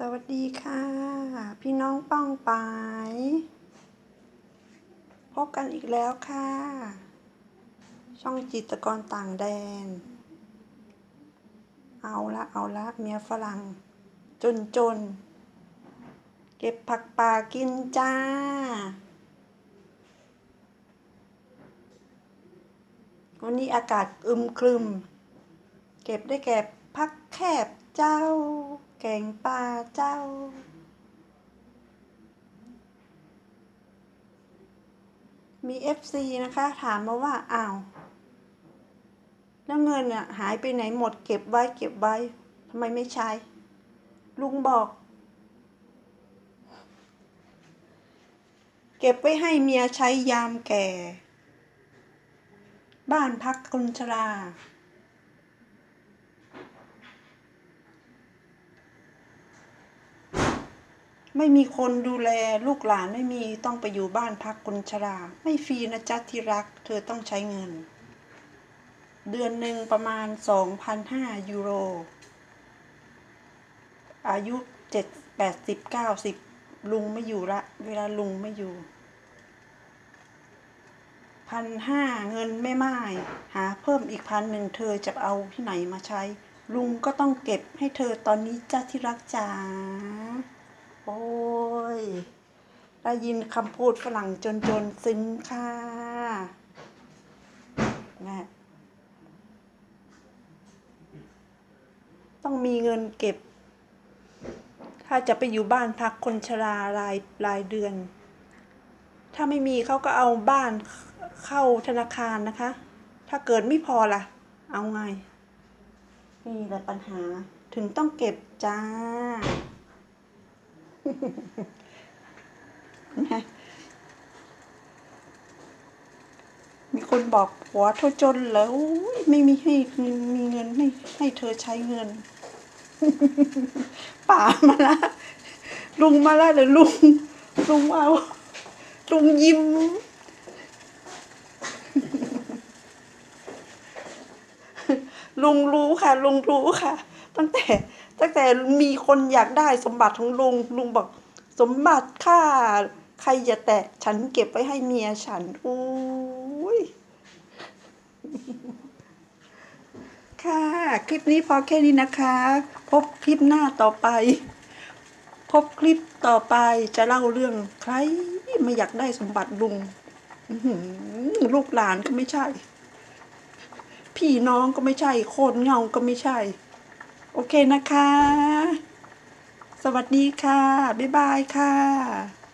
สวัสดีค่ะ พี่น้องป้องปาย พบกันอีกแล้วค่ะ ช่องจิตกรต่างแดน เอาละเอาละเมียฝรั่ง จนจน เก็บผักป่ากินจ้า วันนี้อากาศอึมครึม เก็บได้แก่พักแคบเจ้า แกงปลาเจ้า มีเอฟซีนะคะ ถามมาว่า อ้าว แล้วเงินอะหายไปไหนหมดเก็บไว้เก็บไว้ทำไมไม่ใช้ ลุงบอก เก็บไว้ให้เมียใช้ยามแก่ บ้านพักคนชรา ไม่มีคนดูแลลูกหลานไม่มีต้องไปอยู่บ้านพักคนชรา ไม่ฟรีนะจ๊ะที่รัก เธอต้องใช้เงิน เดือนหนึ่งประมาณ 2,500 ยูโร อายุเจ็ดแปดสิบเก้าสิบลุงไม่อยู่ละ เวลาลุงไม่อยู่พันห้าเงินไม่ไม้หาเพิ่มอีกพันหนึ่งเธอจะเอาที่ไหนมาใช้ ลุงก็ต้องเก็บให้เธอตอนนี้จ้าที่รักจ๋า ได้ยินคำพูดฝรั่งจนจนๆซึ้งค่ะแม่ต้องมีเงินเก็บ ถ้าจะไปอยู่บ้านพักคนชรารายรายเดือน ถ้าไม่มีเขาก็เอาบ้านเข้าธนาคารนะคะ ถ้าเกิดไม่พอล่ะ เอาไง นี่แหละปัญหา ถึงต้องเก็บจ้า มีคนบอกผัวเธอจนแล้วไม่มีให้มีเงินให้ให้เธอใช้เงิน ป่ามาละ ลุงมาละเดี๋ยวลุง ลุงเอาลุงยิ้มลุงรู้ค่ะ ลุงรู้ค่ะ ตั้งแต่ ตั้งแต่มีคนอยากได้สมบัติของลุง ลุงบอก สมบัติค่า ใครอย่าแตะ ฉันเก็บไว้ให้เมียฉันอุ้ย คลิปนี้พอแค่นี้นะคะ พบคลิปหน้าต่อไป พบคลิปต่อไปจะเล่าเรื่องใครไม่อยากได้สมบัติลุงลูกหลานก็ไม่ใช่ พี่น้องก็ไม่ใช่ โคนเงาก็ไม่ใช่ โอเคนะคะ สวัสดีค่ะ บ๊ายบายค่ะ